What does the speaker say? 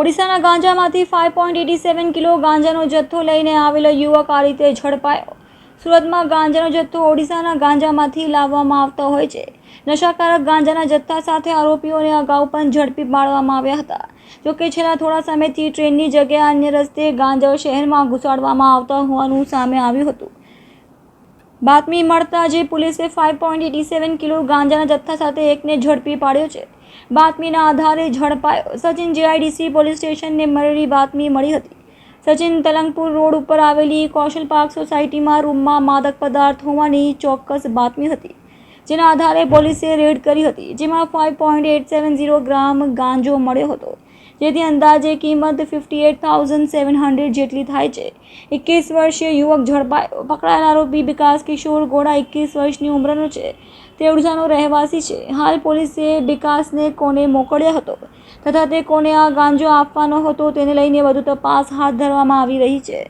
ઓડિશાના ગાંજામાંથી five point eighty seven kilo ગાંજાનો જથ્થો લઈને આવેલો યુવક આ રીતે ઝડપાયો. સુરતમાં ગાંજાનો જથ્થો ઓડિશાના ગાંજામાંથી લાવવામાં આવતો હોય છે. નશાકારક ગાંજાના જથ્થા સાથે આરોપીઓને અગાઉ પણ ઝડપી પાડવામાં આવ્યા હતા. જોકે છેલ્લા થોડા સમયથી ટ્રેનની જગ્યાએ અન્ય રસ્તે ગાંજા શહેરમાં ઘુસાડવામાં આવતા હોવાનું સામે આવ્યું હતું. બાતમી મળતા જે પોલીસે five point eighty seven kilo ગાંજાના જથ્થા સાથે એકને ઝડપી પાડ્યો છે. બાતમીના આધારે ઝડપાયો. સચિન જેઆઈડીસી પોલીસ સ્ટેશનને મળેલી બાતમી મળી હતી. સચિન તલંગપુર રોડ ઉપર આવેલી કૌશલ પાર્ક સોસાયટીમાં રૂમમાં માદક પદાર્થ હોવાની ચોક્કસ બાતમી હતી, જેના આધારે પોલીસે રેડ કરી હતી, જેમાં five point eight seven zero gram ગાંજો મળ્યો હતો. જેથી અંદાજે કિંમત fifty eight thousand seven hundred જેટલી થાય છે. એકવીસ વર્ષીય યુવક ઝડપાયો. પકડાયેલ આરોપી વિકાસ કિશોર ગોડા એકવીસ વર્ષની ઉંમરનો છે. તે ઉર્જાનો રહેવાસી છે. હાલ પોલીસે વિકાસને કોને મોકલ્યો હતો તથા તે કોને આ ગાંજો આપવાનો હતો તેને લઈને વધુ તપાસ હાથ ધરવામાં આવી રહી છે.